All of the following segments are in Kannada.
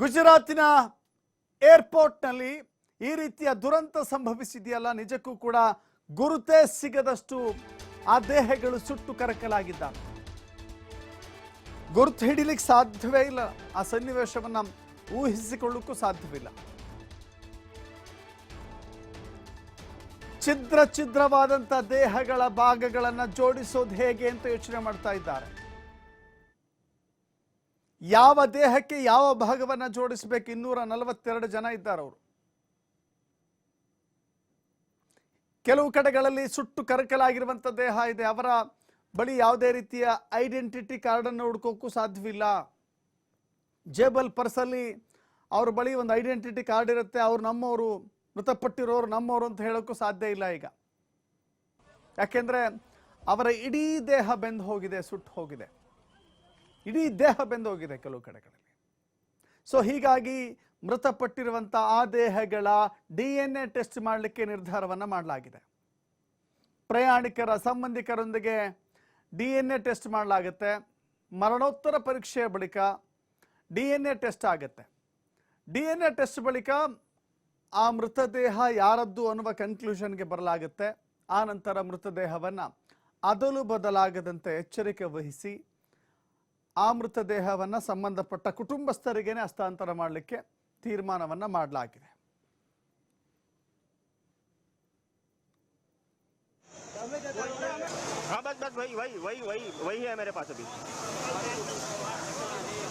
ಗುಜರಾತಿನ ಏರ್ಪೋರ್ಟ್ನಲ್ಲಿ ಈ ರೀತಿಯ ದುರಂತ ಸಂಭವಿಸಿದೆಯಲ್ಲ, ನಿಜಕ್ಕೂ ಕೂಡ ಗುರುತೇ ಸಿಗದಷ್ಟು ಆ ದೇಹಗಳು ಸುಟ್ಟು ಕರಕಲಾಗಿದ್ದಾವೆ. ಗುರುತು ಹಿಡಿಲಿಕ್ಕೆ ಸಾಧ್ಯವೇ ಇಲ್ಲ. ಆ ಸನ್ನಿವೇಶವನ್ನು ಊಹಿಸಿಕೊಳ್ಳಕ್ಕೂ ಸಾಧ್ಯವಿಲ್ಲ ಛಿದ್ರ ಛಿದ್ರವಾದಂಥ ದೇಹಗಳ ಭಾಗಗಳನ್ನು ಜೋಡಿಸೋದು ಹೇಗೆ ಅಂತ ಯೋಚನೆ ಮಾಡ್ತಾ ಇದ್ದಾರೆ. ಯಾವ ದೇಹಕ್ಕೆ ಯಾವ ಭಾಗವನ್ನ ಜೋಡಿಸಬೇಕು? ಇನ್ನೂರ ನಲವತ್ತೆರಡು ಜನ ಇದ್ದಾರೆ ಅವರು. ಕೆಲವು ಕಡೆಗಳಲ್ಲಿ ಸುಟ್ಟು ಕರಕಲಾಗಿರುವಂಥ ದೇಹ ಇದೆ. ಅವರ ಬಳಿ ಯಾವುದೇ ರೀತಿಯ ಐಡೆಂಟಿಟಿ ಕಾರ್ಡನ್ನು ಹುಡ್ಕೋಕ್ಕೂ ಸಾಧ್ಯವಿಲ್ಲ. ಜೇಬಲ್ ಪರ್ಸಲ್ಲಿ ಅವ್ರ ಬಳಿ ಒಂದು ಐಡೆಂಟಿಟಿ ಕಾರ್ಡ್ ಇರುತ್ತೆ. ಅವ್ರು ನಮ್ಮವರು, ಮೃತಪಟ್ಟಿರೋರು ನಮ್ಮವರು ಅಂತ ಹೇಳೋಕ್ಕೂ ಸಾಧ್ಯ ಇಲ್ಲ ಈಗ. ಯಾಕೆಂದರೆ ಅವರ ಇಡೀ ದೇಹ ಬೆಂದು ಹೋಗಿದೆ, ಸುಟ್ಟು ಹೋಗಿದೆ. ಇಡೀ ದೇಹ ಬೆಂದೋಗಿದೆ ಕೆಲವು ಕಡೆಗಳಲ್ಲಿ. ಸೊ ಹೀಗಾಗಿ ಮೃತಪಟ್ಟಿರುವಂಥ ಆ ದೇಹಗಳ ಡಿ ಎನ್ ಎ ಟೆಸ್ಟ್ ಮಾಡಲಿಕ್ಕೆ ನಿರ್ಧಾರವನ್ನು ಮಾಡಲಾಗಿದೆ. ಪ್ರಯಾಣಿಕರ, ಸಂಬಂಧಿಕರೊಂದಿಗೆ ಡಿ ಎನ್ ಎ ಟೆಸ್ಟ್ ಮಾಡಲಾಗುತ್ತೆ. ಮರಣೋತ್ತರ ಪರೀಕ್ಷೆಯ ಬಳಿಕ ಡಿ ಎನ್ ಎ ಟೆಸ್ಟ್ ಆಗುತ್ತೆ. ಡಿ ಎನ್ ಎ ಟೆಸ್ಟ್ ಬಳಿಕ ಆ ಮೃತದೇಹ ಯಾರದ್ದು ಅನ್ನುವ ಕನ್ಕ್ಲೂಷನ್ಗೆ ಬರಲಾಗುತ್ತೆ. ಆ ನಂತರ ಮೃತದೇಹವನ್ನು ಅದಲು ಬದಲಾಗದಂತೆ ಎಚ್ಚರಿಕೆ ವಹಿಸಿ ಆ ಮೃತದೇಹವನ್ನು ಸಂಬಂಧಪಟ್ಟ ಕುಟುಂಬಸ್ಥರಿಗೇನೆ ಹಸ್ತಾಂತರ ಮಾಡಲಿಕ್ಕೆ ತೀರ್ಮಾನವನ್ನು ಮಾಡಲಾಗಿದೆ हाँ बस बस वही वही वही वही वही है मेरे पास अभी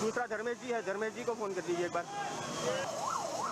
दूसरा धर्मेश जी है धर्मेश जी को फोन कर दीजिए एक बार